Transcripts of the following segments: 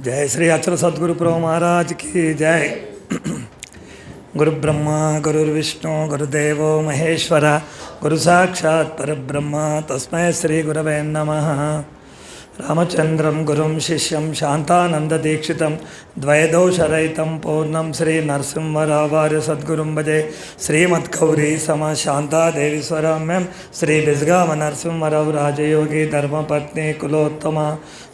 जय श्री अचल सदगुरु प्रभु महाराज की जय। गुरु ब्रह्मा गुरुर्विष्णु गुरुदेव महेश्वरा, गुरु साक्षात् परब्रह्म। तस्मै श्री गुरवे नमः। రామచంద్రం గురుం శిష్యం శాంతానందదీక్షితం ద్వయదోషరహితం పూర్ణం శ్రీ నరసింహరావార్య సద్గురుం భజే శ్రీమద్గౌరీ సమ శాంతాదేవి స్వరామ్యం శ్రీ బిజ్గామ నరసింహరావు రాజయోగి ధర్మపత్ని కులోత్తమ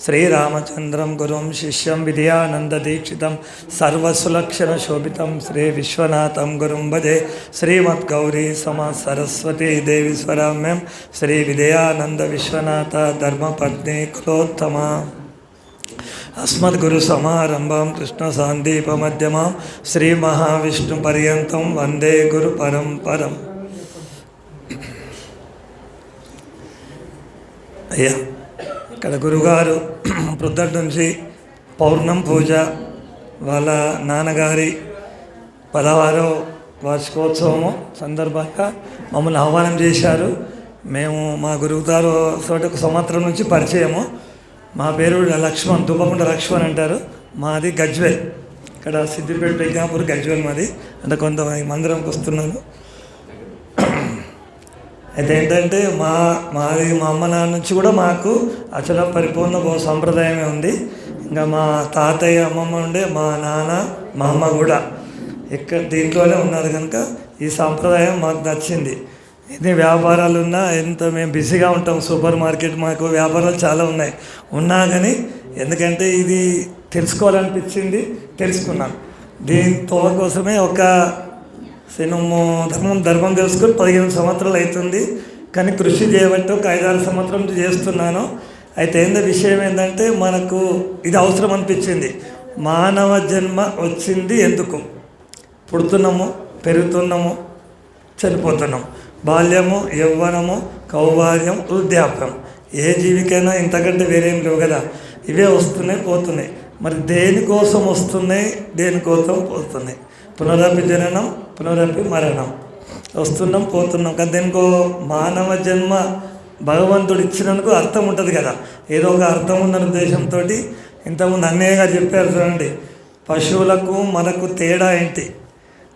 శ్రీరామచంద్రం గురుం శిష్యం విద్యానందదీక్షితం సర్వసులక్షణ శోభితం శ్రీ విశ్వనాథం గురుం భజే శ్రీమద్గౌరీ సమ సరస్వతీ దేవి స్వరామ్యం శ్రీ విదయానంద విశ్వనాథ ధర్మపత్ని కులో కులోత్తమ అస్మద్గురు సమారంభం కృష్ణ సాందీప మధ్యమం శ్రీ మహావిష్ణు పర్యంతం వందే గురు పరంపరం. అయ్యా ఇక్కడ గురుగారు ప్రొద్దటి నుంచి పౌర్ణం పూజ వాళ్ళ నాన్నగారి పదహారో వార్షికోత్సవము సందర్భంగా మమ్మల్ని ఆహ్వానం చేశారు. మేము మా గురువుతారు తోటి ఒక సంవత్సరం నుంచి పరిచయము. మా పేరు లక్ష్మణ్ దుబ్బకుంట లక్ష్మణ్ అంటారు. మాది గజ్వెల్. ఇక్కడ సిద్దిపేట ప్రజ్ఞాపూర్ గజ్వెల్ మాది. అంటే కొంత మందిరంకి వస్తున్నాను. అయితే ఏంటంటే మా మాది మా అమ్మ నాన్న నుంచి కూడా మాకు అచల పరిపూర్ణ సంప్రదాయమే ఉంది. ఇంకా మా తాతయ్య అమ్మమ్మ ఉండే మా నాన్న మా అమ్మ కూడా ఇక్కడ దీంట్లోనే ఉన్నారు కనుక ఈ సాంప్రదాయం మాకు నచ్చింది. ఎన్ని వ్యాపారాలు ఉన్నా ఎంత మేము బిజీగా ఉంటాం సూపర్ మార్కెట్ మాకు వ్యాపారాలు చాలా ఉన్నాయి. ఉన్నా కానీ ఎందుకంటే ఇది తెలుసుకోవాలనిపించింది తెలుసుకున్నాను. దీని తోల కోసమే ఒక సినిమా ధర్మం ధర్మం తెలుసుకొని పదిహేను సంవత్సరాలు అవుతుంది. కానీ కృషి చేయబట్టి ఒక ఐదారు సంవత్సరం చేస్తున్నాను. అయితే ఏందో విషయం ఏంటంటే మనకు ఇది అవసరం అనిపించింది. మానవ జన్మ వచ్చింది ఎందుకు? పుడుతున్నాము పెరుగుతున్నాము చనిపోతున్నాం బాల్యము యవ్వనము కౌవార్యం వృద్ధాప్యం. ఏ జీవికైనా ఇంతకంటే వేరేం లేవు కదా? ఇవే వస్తున్నాయి పోతున్నాయి. మరి దేనికోసం వస్తున్నాయి దేనికోసం పోతున్నాయి? పునరపి జననం పునరపి మరణం. వస్తున్నాం పోతున్నాం. కానీ దేనికో మానవ జన్మ భగవంతుడు ఇచ్చినందుకు అర్థం ఉంటుంది కదా? ఏదో ఒక అర్థం ఉన్న ఉద్దేశంతో ఇంతకుముందు అన్నయ్య గారు చెప్పారు చూడండి పశువులకు మనకు తేడా ఏంటి?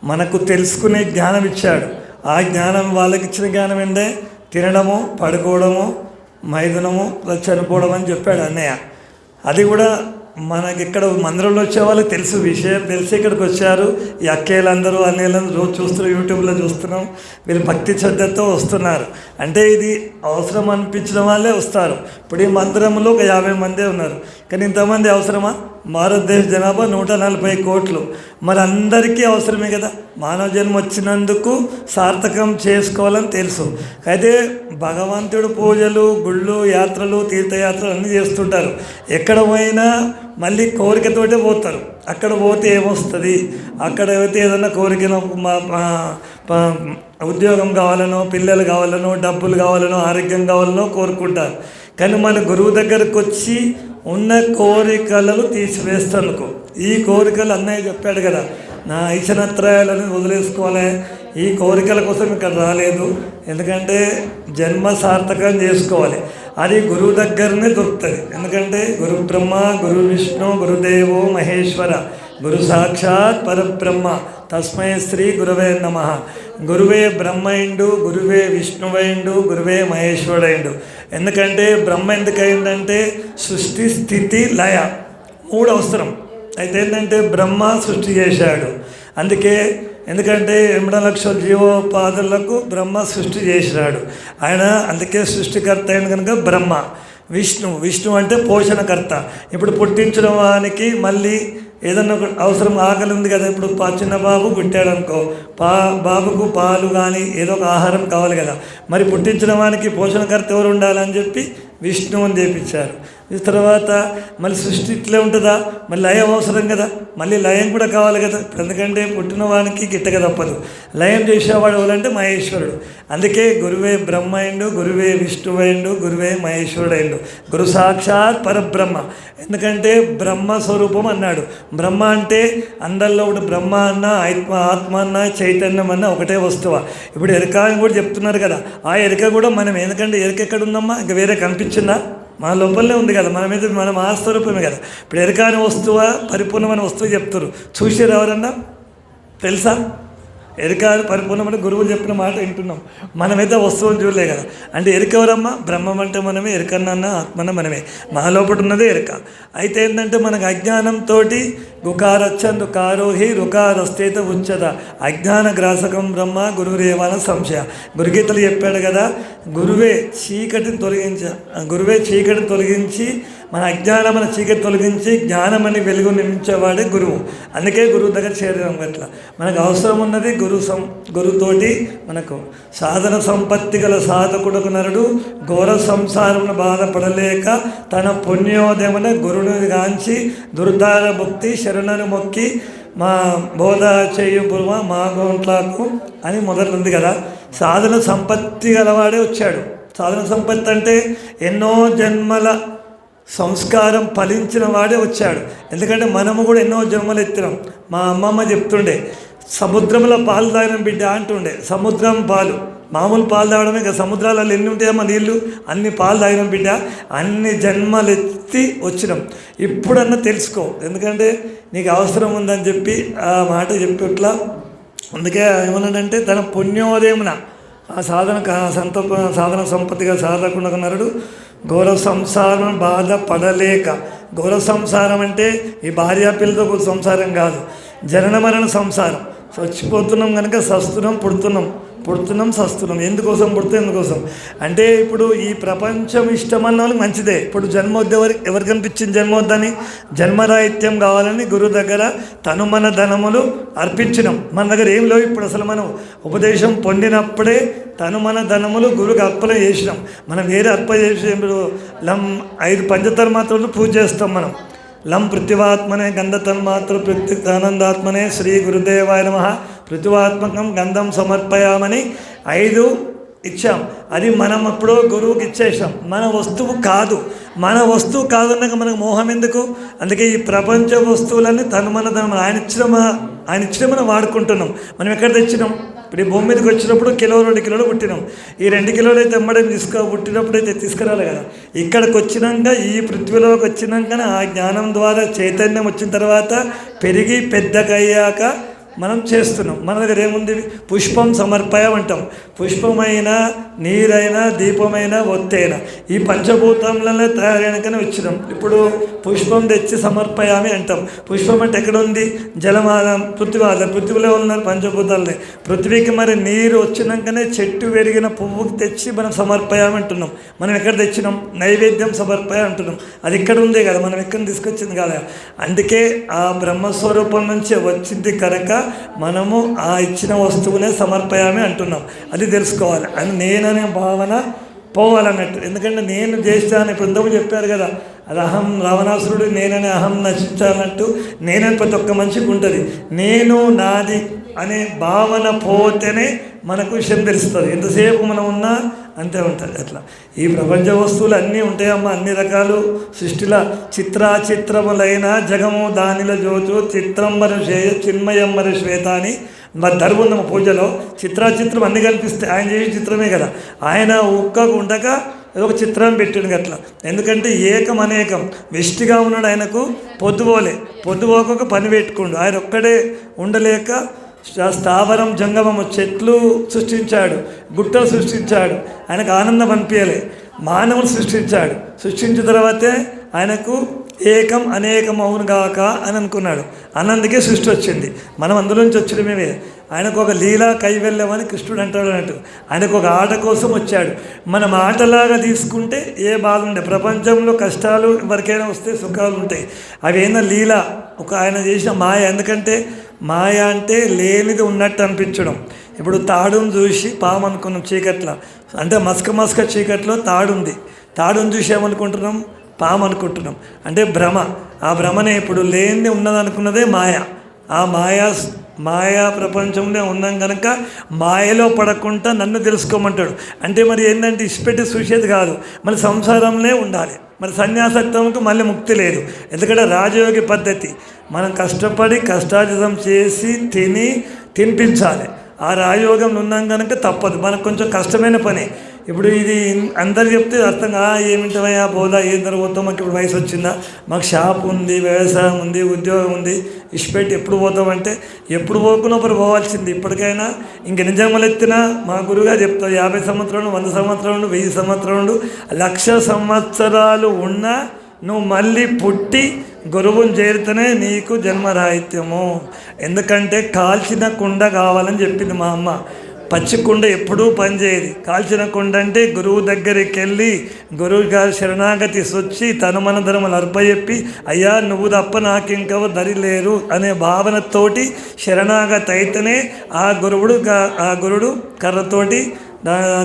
మనకు తెలుసుకునే జ్ఞానం ఇచ్చాడు. ఆ జ్ఞానం వాళ్ళకి ఇచ్చిన జ్ఞానం ఏంటే తినడము పడుకోవడము మైదనము చనిపోవడం అని చెప్పాడు అన్నయ్య. అది కూడా మనకి ఇక్కడ మందిరంలో వచ్చే వాళ్ళకి తెలుసు విషయం తెలిసి ఇక్కడికి వచ్చారు. ఈ అక్కేలందరూ అన్నయ్యలందరూ రోజు చూస్తున్నారు యూట్యూబ్లో చూస్తున్నాం. వీళ్ళు భక్తి శ్రద్ధతో వస్తున్నారు. అంటే ఇది అవసరం అనిపించిన వాళ్ళే వస్తారు. ఇప్పుడు ఈ మందిరంలో ఒక యాభై మందే ఉన్నారు. కానీ ఇంతమంది అవసరమా? భారతదేశ జనాభా నూట నలభై కోట్లు. మరి అందరికీ అవసరమే కదా? మానవ జన్మ వచ్చినందుకు సార్థకం చేసుకోవాలని తెలుసు. అయితే భగవంతుడు పూజలు గుళ్ళు యాత్రలు తీర్థయాత్రలు అన్నీ చేస్తుంటారు. ఎక్కడ పోయినా మళ్ళీ కోరికతోటే పోతారు. అక్కడ పోతే ఏమొస్తుంది? అక్కడ పోతే ఏదన్నా కోరికను మా- ఉద్యోగం కావాలనో పిల్లలు కావాలనో డబ్బులు కావాలనో ఆరోగ్యం కావాలనో కోరుకుంటారు. కానీ మన గురువు దగ్గరకు వచ్చి ఉన్న కోరికలను తీసివేస్తానుకో ఈ కోరికలు అన్నయ్య చెప్పాడు కదా నా ఐశనత్రయాలను వదిలేసుకోవాలి. ఈ కోరికల కోసం ఇక్కడ రాలేదు. ఎందుకంటే జన్మ సార్థకం చేసుకోవాలి. అది గురువు దగ్గరనే దొరుకుతుంది. ఎందుకంటే గురు బ్రహ్మ గురు విష్ణు గురుదేవో మహేశ్వర గురు సాక్షాత్ పరబ్రహ్మ. తస్మై శ్రీ గురవే నమ. గురువే బ్రహ్మైండు గురువే విష్ణువైండు గురువే మహేశ్వరుడైండు. ఎందుకంటే బ్రహ్మ ఎందుకైందంటే సృష్టి స్థితి లయ. మూడు అవసరం. అయితే ఏంటంటే బ్రహ్మ సృష్టి చేశాడు. అందుకే ఎందుకంటే ఎనిమిది లక్షల జీవోపాధులకు బ్రహ్మ సృష్టి చేసినాడు ఆయన అందుకే సృష్టికర్త అయిన కనుక బ్రహ్మ. విష్ణు. విష్ణు అంటే పోషణకర్త. ఇప్పుడు పుట్టించిన వానికి మళ్ళీ ఏదన్నా ఒక అవసరం ఆకలి ఉంది కదా ఇప్పుడు పా చిన్న బాబు పుట్టాడు అనుకో పా బాబుకు పాలు కానీ ఏదో ఒక ఆహారం కావాలి కదా. మరి పుట్టించిన వానికి పోషణకర్త ఎవరు ఉండాలని చెప్పి విష్ణువుని చేపించారు తర్వాత మళ్ళీ సృష్టి ఇట్లే ఉంటుందా? మళ్ళీ లయం అవసరం కదా? మళ్ళీ లయం కూడా కావాలి కదా? ఎందుకంటే పుట్టిన వానికి గిట్టక తప్పదు. లయం చేసేవాడు ఎవరంటే మహేశ్వరుడు. అందుకే గురువే బ్రహ్మైండు గురువే విష్ణువైండు గురువే మహేశ్వరుడు అయిండు గురు సాక్షాత్ పరబ్రహ్మ. ఎందుకంటే బ్రహ్మ స్వరూపం అన్నాడు. బ్రహ్మ అంటే అందరిలో ఒకటి బ్రహ్మ అన్న ఆత్మ ఆత్మ అన్న చైతన్యం అన్న ఒకటే వస్తువా. ఇప్పుడు ఎరక అని కూడా చెప్తున్నారు కదా. ఆ ఎరక కూడా మనం ఎందుకంటే ఎరక ఎక్కడ ఉందమ్మా? ఇంకా వేరే కనిపించిందా? మన లోపలనే ఉంది కదా మన మీద మన మహాస్వరూపమే కదా. ఇప్పుడు ఎరకాని వస్తువా పరిపూర్ణమైన వస్తువు చెప్తారు చూసారు ఎవరన్నా? తెలుసా? ఎరుక పరిపూర్ణమని గురువులు చెప్పిన మాట వింటున్నాం. మనమైతే వస్తువుని చూడలే కదా. అంటే ఎరుక ఎవరమ్మా? బ్రహ్మం అంటే మనమే ఎరుకన్న ఆత్మన మనమే. మా లోపల ఉన్నదే ఎరుక. అయితే ఏంటంటే మనకు అజ్ఞానంతో గుకారచ్చందు కారోహి రుకారస్తేత ఉచ్చత. అజ్ఞాన గ్రాసకం బ్రహ్మ గురువురేవాన సంశయ. గురుగీతలు చెప్పాడు కదా గురువే చీకటిని తొలగించ గురువే చీకటిని తొలగించి మన అజ్ఞానం మన చీకటి తొలగించి జ్ఞానమని వెలుగు నిర్మించేవాడే గురువు. అందుకే గురువు దగ్గర చేరడం అట్లా మనకు అవసరం ఉన్నది గురు సం గురుతోటి మనకు. సాధన సంపత్తి గల సాధకుడుకు నరుడు ఘోర సంసారమును బాధపడలేక తన పుణ్యోదయమున గురుని గాంచి దుర్ధార భక్తి శరణను మొక్కి మా బోధ చేయు పురుమ మా గోంట్లకు అని మొదలుంది కదా. సాధన సంపత్తి గలవాడే వచ్చాడు. సాధన సంపత్తి అంటే ఎన్నో జన్మల సంస్కారం ఫలించిన వాడే వచ్చాడు. ఎందుకంటే మనము కూడా ఎన్నో జన్మలు ఎత్తినాం. మా అమ్మమ్మ చెప్తుండే సముద్రంలో పాలు తాగిన బిడ్డ అంటుండే. సముద్రం పాలు మామూలు పాలు తాగడమే కదా సముద్రాలలో ఎన్ని ఉంటాయమ్మా నీళ్ళు అన్ని పాలు తాగిన బిడ్డ అన్ని జన్మలు ఎత్తి వచ్చినాం. ఇప్పుడన్నా తెలుసుకో. ఎందుకంటే నీకు అవసరం ఉందని చెప్పి ఆ మాట చెప్పేట్లా అందుకే ఏమన్నాడంటే తన పుణ్యోదయమున ఆ సాధన సంత సాధన సంపత్తిగా సాధకుండా నరుడు ఘోర సంసారం బాధపడలేక. ఘోర సంసారం అంటే ఈ భార్య పిల్లతో సంసారం కాదు. జనన మరణ సంసారం. చచ్చిపోతున్నాం కనుక సస్తున్నాం పుడుతున్నాం. పుడుతున్నాం సస్తున్నాం ఎందుకోసం పుడుతాం ఎందుకోసం? అంటే ఇప్పుడు ఈ ప్రపంచం ఇష్టమన్న వాళ్ళకి మంచిదే. ఇప్పుడు జన్మ వద్ద ఎవరి ఎవరికి జన్మ వద్దని జన్మరాహిత్యం కావాలని గురువు దగ్గర తను మన ధనములు అర్పించినాం. మన దగ్గర ఏం లేవు ఇప్పుడు అసలు మనం. ఉపదేశం పొందినప్పుడే తను మన ధనములు గురువుకి అర్పణ చేసినాం. మనం వేరే అర్పణ చేసే లం ఐదు పంచతన్మాత్రలు పూజ చేస్తాం మనం. లం పృథివాత్మనే గంధతన్మాత్ర ప్రత్యుక్తానందాత్మనే శ్రీ గురుదేవాయ నమ పృథివాత్మకం గంధం సమర్పయామని ఐదు ఇచ్చాం. అది మనం అప్పుడు గురువుకి ఇచ్చేసాం మన వస్తువు కాదు. మన వస్తువు కాదన్నాక మనకు మోహం ఎందుకు? అందుకే ఈ ప్రపంచ వస్తువులన్నీ తను మన తను ఆయన ఇచ్చిన ఆయన ఇచ్చిన మనం వాడుకుంటున్నాం. మనం ఎక్కడ తెచ్చినాం? ఇప్పుడు ఈ భూమి మీదకి వచ్చినప్పుడు కిలో రెండు కిలోలు పుట్టినాం. ఈ రెండు కిలోలు అయితే అమ్మడం తీసుకో పుట్టినప్పుడు అయితే తీసుకురాలి కదా. ఇక్కడికి వచ్చినాక ఈ పృథ్వీలోకి వచ్చినాకనే ఆ జ్ఞానం ద్వారా చైతన్యం వచ్చిన తర్వాత పెరిగి పెద్దగయ్యాక మనం చేస్తున్నాం. మన దగ్గర ఏముంది? పుష్పం సమర్పయం అంటాం పుష్పమైన నీరైనా దీపమైన ఒత్తైనా. ఈ పంచభూతంలోనే తయారైనకనే వచ్చినాం. ఇప్పుడు పుష్పం తెచ్చి సమర్పయామి అంటాం. పుష్పం అంటే ఎక్కడ ఉంది జలమాదం పృథ్వీవాదం. పృథ్వీలో ఉన్న పంచభూతాలనే. పృథ్వీకి మరి నీరు వచ్చినాకనే చెట్టు పెరిగిన పువ్వుకి తెచ్చి మనం సమర్పయామి అంటున్నాం మనం ఎక్కడ తెచ్చినాం? నైవేద్యం సమర్పయ అంటున్నాం అది ఇక్కడ ఉందే కదా. మనం ఎక్కడ తీసుకొచ్చింది కదా? అందుకే ఆ బ్రహ్మస్వరూపం నుంచి వచ్చింది కనుక మనము ఆ ఇచ్చిన వస్తువునే సమర్పయామే అంటున్నాం. అది తెలుసుకోవాలి. అని నేననే భావన పోవాలన్నట్టు. ఎందుకంటే నేను చేస్తాను ఇప్పుడు ఇంతకు చెప్పారు కదా అది అహం రావణాసురుడు నేననే అహం నశించాలన్నట్టు నేనని ప్రతి ఒక్క మనిషికి ఉంటుంది. నేను నాది అనే భావన పోతేనే మనకు విషయం తెలుస్తుంది. ఎంతసేపు మనం ఉన్నా అంతే ఉంటుంది అట్లా. ఈ ప్రపంచ వస్తువులు అన్నీ ఉంటాయమ్మా అన్ని రకాలు. సృష్టిల చిత్రాచిత్రములైన జగము దానిల జోచు చిత్రంబర శ్రేయ మరి శ్వేత అని మా ధర్మం పూజలో చిత్రాచిత్రం అన్ని కల్పిస్తే ఆయన చేసే చిత్రమే కదా. ఆయన ఒక్కకు ఉండక ఒక చిత్రం పెట్టిండు అట్లా. ఎందుకంటే ఏకం అనేకం. వెష్టిగా ఉన్నాడు ఆయనకు పొద్దుపోలే పొద్దుపోక పని పెట్టుకుండు. ఆయన ఒక్కడే ఉండలేక స్థావరం జంగమము చెట్లు సృష్టించాడు గుట్టలు సృష్టించాడు ఆయనకు ఆనందం అనిపించలే. మానవులు సృష్టించాడు. సృష్టించిన తర్వాతే ఆయనకు ఏకం అనేకం అవును గాక అని అనుకున్నాడు. అన్నందుకే సృష్టి వచ్చింది. మనం అందులోంచి వచ్చిన మేమే ఆయనకు ఒక లీలా కైవల్యం అని కృష్ణుడు అంటాడు అన్నట్టు. ఆయనకు ఒక ఆట కోసం వచ్చాడు. మనం ఆటలాగా తీసుకుంటే ఏ బాధ ఉండే ప్రపంచంలో కష్టాలు ఎవరికైనా వస్తే సుఖాలు ఉంటాయి. అవి ఏదో లీల. ఒక ఆయన చేసిన మాయ. ఎందుకంటే మాయ అంటే లేనిది ఉన్నట్టు అనిపించడం. ఇప్పుడు తాడును చూసి పాము అనుకున్నాం చీకట్లో. అంటే మస్క మస్క చీకట్లో తాడుంది. తాడును చూసి ఏమనుకుంటున్నాం? పాము అనుకుంటున్నాం. అంటే భ్రమ. ఆ భ్రమనే ఇప్పుడు లేనిది ఉన్నదనుకున్నదే మాయ. ఆ మాయా మాయా ప్రపంచంలో ఉన్నాం కనుక మాయలో పడకుండా నన్ను తెలుసుకోమంటాడు. అంటే మరి ఏంటంటే ఇష్టపెట్టి చూసేది కాదు. మరి సంసారంలో ఉండాలి. మరి సన్యాసత్వంకు మళ్ళీ ముక్తి లేదు. ఎందుకంటే రాజయోగి పద్ధతి. మనం కష్టపడి కష్టార్జితం చేసి తిని తినిపించాలి. ఆ రాయోగంలో ఉన్నాం కనుక తప్పదు. మనకు కొంచెం కష్టమైన పని. ఇప్పుడు ఇది అందరు చెప్తే అర్థం కా ఏమిటవయ్యా బోదా ఏం జరగబోతాం మాకు ఇప్పుడు వయసు వచ్చిందా? మాకు షాప్ ఉంది వ్యవసాయం ఉంది ఉద్యోగం ఉంది. ఇష్టపెట్టి ఎప్పుడు పోతామంటే ఎప్పుడు పోకున్నప్పుడు పోవాల్సింది. ఇప్పటికైనా ఇంక నిజమలెత్తినా మా గురుగా చెప్తారు యాభై సంవత్సరాలు వంద సంవత్సరాలు వెయ్యి సంవత్సరాలు లక్ష సంవత్సరాలు ఉన్నా నువ్వు మళ్ళీ పుట్టి గురువుని చేరితేనే నీకు జన్మరాహిత్యము. ఎందుకంటే కాల్చిన కుండ కావాలని చెప్పింది మా అమ్మ. పచ్చి కుండ ఎప్పుడూ పనిచేయదు. కాల్చిన కుండ అంటే గురువు దగ్గరికి వెళ్ళి గురువు గారు శరణాగతి సొచ్చి తన మన ధర్మలు అర్పయెప్పి అయ్యా నువ్వు తప్ప నాకు ఇంకెవరు దరి లేరు అనే భావనతోటి శరణాగతి అయితేనే ఆ గురువుడు ఆ గురుడు కర్రతోటి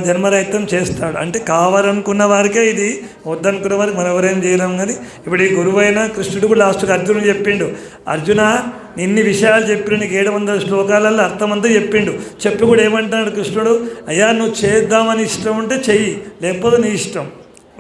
జన్మరహితం చేస్తాడు. అంటే కావాలనుకున్న వారికే ఇది వద్దనుకున్న వారికి మనం ఎవరేం చేయలేం కానీ ఇప్పుడు ఈ గురువైన కృష్ణుడు కూడా లాస్ట్కి అర్జునుడు చెప్పిండు. అర్జున ఇన్ని విషయాలు చెప్పిన నీకు ఏడు వందల శ్లోకాలలో అర్థమంతా చెప్పిండు. చెప్పి కూడా ఏమంటున్నాడు కృష్ణుడు? అయ్యా నువ్వు చేద్దామని ఇష్టం ఉంటే చెయ్యి లేకపోతే నీ ఇష్టం.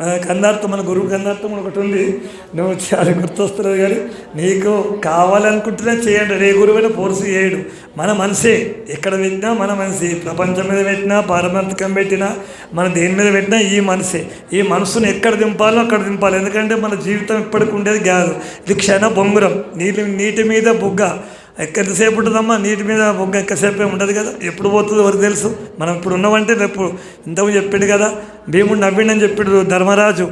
కందార్థం మన గురువు కందార్థం ఒకటి ఉంది. నువ్వు చాలా గుర్తొస్తున్నది కానీ నీకు కావాలనుకుంటున్నా చేయండి. రే గురువైనా ఫోర్స్ చేయడు మన మనసే. ఎక్కడ పెట్టినా మన మనసే. ప్రపంచం మీద పెట్టినా పారమార్థకం పెట్టినా మన దేని మీద పెట్టినా ఈ మనసే. ఈ మనసును ఎక్కడ దింపాలో అక్కడ దింపాలి. ఎందుకంటే మన జీవితం ఇప్పటికి ఉండేది కాదు ఇది క్షణ బొంగురం. నీటి నీటి మీద బుగ్గ. ఎక్కడసేపు ఉంటుందమ్మా నీటి మీద బొగ్గ ఎక్కసేపే ఉండదు కదా? ఎప్పుడు పోతుందో ఎవరు తెలుసు? మనం ఇప్పుడు ఉన్నామంటే రేపు ఇంతకు చెప్పిండు కదా భీముడు నవ్విండని చెప్పిండు ధర్మరాజు.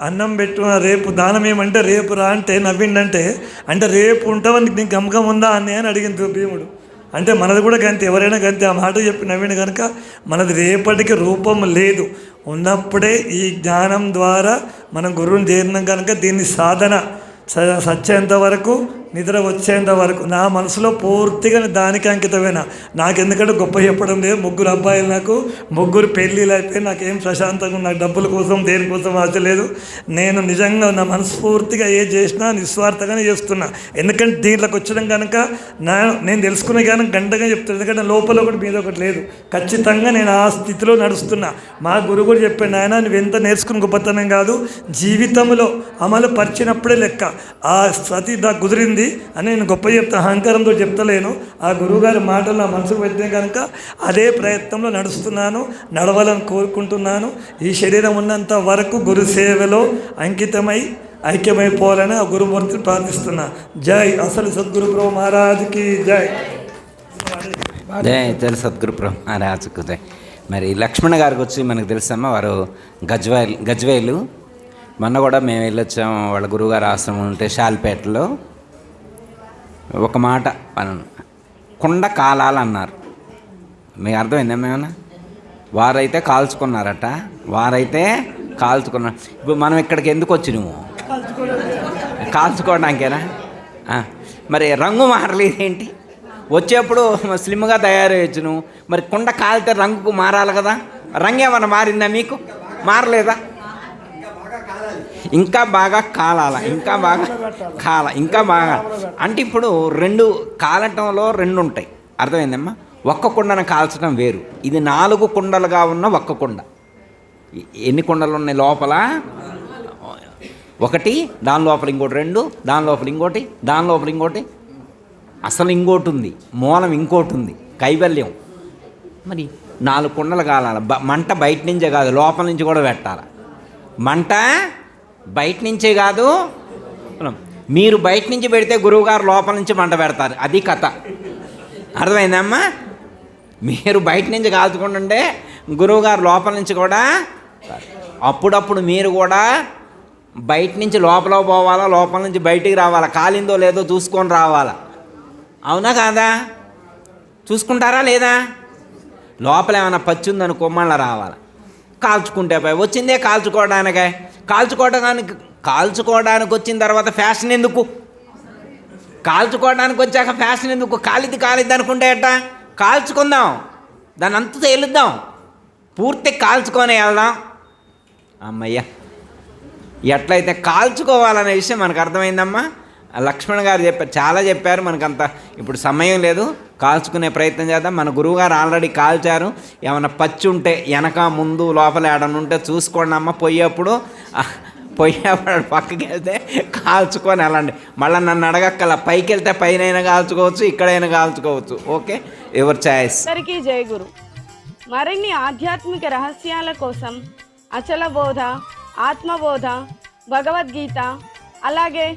అన్నం పెట్టు రేపు దానం ఏమంటే రేపు రా అంటే నవ్విండంటే అంటే రేపు ఉంటావని నీకు గమకం ఉందా అని అని అడిగింది భీముడు. అంటే మనది కూడా గంతే ఎవరైనా గంతే. ఆ మాట చెప్పి నవ్విండు కనుక మనది రేపటికి రూపం లేదు. ఉన్నప్పుడే ఈ జ్ఞానం ద్వారా మనం గురువుని చేరినాం కనుక దీన్ని సాధన స- సచ్చేంత వరకు నిద్ర వచ్చేంత వరకు నా మనసులో పూర్తిగా దానికి అంకితమైన. నాకు ఎందుకంటే గొప్ప చెప్పడం లేదు. ముగ్గురు అబ్బాయిలు నాకు ముగ్గురు పెళ్ళిళ్ళు అయిపోయి నాకేం ప్రశాంతంగా నాకు డబ్బుల కోసం దేనికోసం ఆశ లేదు. నేను నిజంగా నా మనస్ఫూర్తిగా ఏ చేసినా నిస్వార్థంగానే చేస్తున్నా. ఎందుకంటే దీంట్లోకి వచ్చడం కనుక నా నేను తెలుసుకునే కానీ గంటగా చెప్తాను ఎందుకంటే లోపల ఒకటి మీద ఒకటి లేదు. ఖచ్చితంగా నేను ఆ స్థితిలో నడుస్తున్నా. మా గురువు కూడా చెప్పాను నాయన నువ్వు ఎంత నేర్చుకుని గొప్పతనం కాదు. జీవితంలో అమలు పరిచినప్పుడే లెక్క. ఆ సతి దా కుదిరింది. అని నేను గొప్ప చెప్తా అహంకారంతో చెప్తలేను. ఆ గురువుగారి మాటలు నా మనసుకు పెట్టిన కనుక అదే ప్రయత్నంలో నడుస్తున్నాను నడవాలని కోరుకుంటున్నాను. ఈ శరీరం ఉన్నంత వరకు గురు సేవలో అంకితమై ఐక్యమైపోవాలని ఆ గురుమూర్తిని ప్రార్థిస్తున్నా. జై అసలు సద్గురు ప్రభు మహారాజ్కి జై. జై జయ సద్గురు ప్రభు మహారాజుకు జై. మరి లక్ష్మణ గారికి వచ్చి మనకు తెలుసమ్మా వారు గజ్వేల్ గజ్వేలు. మొన్న కూడా మేము వెళ్ళొచ్చాము వాళ్ళ గురువుగారు ఆశ్రమం ఉంటే షాల్పేటలో. ఒక మాట అనను కుండ కాలాలు అన్నారు. మీకు అర్థమైందా మేమన్నా వారైతే కాల్చుకున్నారట. వారైతే కాల్చుకున్నారు. ఇప్పుడు మనం ఇక్కడికి ఎందుకు వచ్చి నువ్వు కాల్చుకోవడానికేనా మరి రంగు మారలేదేంటి వచ్చేప్పుడు స్లిమ్గా తయారయ్యొచ్చు నువ్వు మరి కుండ కాలితే రంగుకు మారాలి కదా? రంగు ఏమన్నా మారిందా మీకు? మారలేదా? ఇంకా బాగా కాలాల ఇంకా బాగా కాల ఇంకా బాగా. అంటే ఇప్పుడు రెండు కాలటంలో రెండు ఉంటాయి అర్థమైందమ్మా? ఒక్క కుండను కాల్చడం వేరు. ఇది నాలుగు కుండలుగా ఉన్న ఒక్క కుండ. ఎన్ని కుండలు ఉన్నాయి లోపల? ఒకటి దాని లోపల ఇంకోటి రెండు దాని లోపల ఇంకోటి దాని లోపల ఇంకోటి. అసలు ఇంకోటి ఉంది మూలం ఇంకోటి ఉంది కైవల్యం. మరి నాలుగు కుండలు కాలాలి. మంట బయట నుంచే కాదు లోపల నుంచి కూడా పెట్టాలి. మంట బయట నుంచే కాదు. మీరు బయట నుంచి పెడితే గురువుగారు లోపల నుంచి మంట పెడతారు. అది కథ. అర్థమైందమ్మా? మీరు బయట నుంచి కాల్చుకుంటుంటే గురువుగారు లోపల నుంచి కూడా అప్పుడప్పుడు మీరు కూడా బయట నుంచి లోపల పోవాలా లోపల నుంచి బయటికి రావాలా కాలిందో లేదో చూసుకొని రావాలా? అవునా కాదా? చూసుకుంటారా లేదా? లోపల ఏమైనా పచ్చి ఉందనుకో మళ్ళీ రావాలి? కాల్చుకుంటే పోయి వచ్చిందే కాల్చుకోవడానికే. కాల్చుకోవడానికి కాల్చుకోవడానికి వచ్చిన తర్వాత ఫ్యాషన్ ఎందుకు? కాల్చుకోవడానికి వచ్చాక ఫ్యాషన్ ఎందుకు? కాలిద్ది కాలిద్ది అనుకుంటే ఎట్ట? కాల్చుకుందాం. దాన్ని అంత తేలుద్దాం. పూర్తి కాల్చుకొని వెళ్దాం. అమ్మయ్య. ఎట్లయితే కాల్చుకోవాలనే విషయం మనకు అర్థమైందమ్మా? లక్ష్మణ్ గారు చెప్పారు చాలా చెప్పారు మనకంత. ఇప్పుడు సమయం లేదు కాల్చుకునే ప్రయత్నం చేద్దాం. మన గురువుగారు ఆల్రెడీ కాల్చారు. ఏమైనా పచ్చి ఉంటే వెనక ముందు లోపల ఏడన్నా ఉంటే చూసుకోండి అమ్మ. పోయేప్పుడు ఆ, పోయేప్పుడు పక్కకి వెళ్తే కాల్చుకొని వెళ్ళండి. మళ్ళీ నన్ను అడగక్కల పైకి వెళ్తే పైన కాల్చుకోవచ్చు ఇక్కడైనా కాల్చుకోవచ్చు. ఓకే? Ever choice? అందరికీ జై గురు. మరిన్ని ఆధ్యాత్మిక రహస్యాల కోసం అచల బోధ ఆత్మబోధ భగవద్గీత అలాగే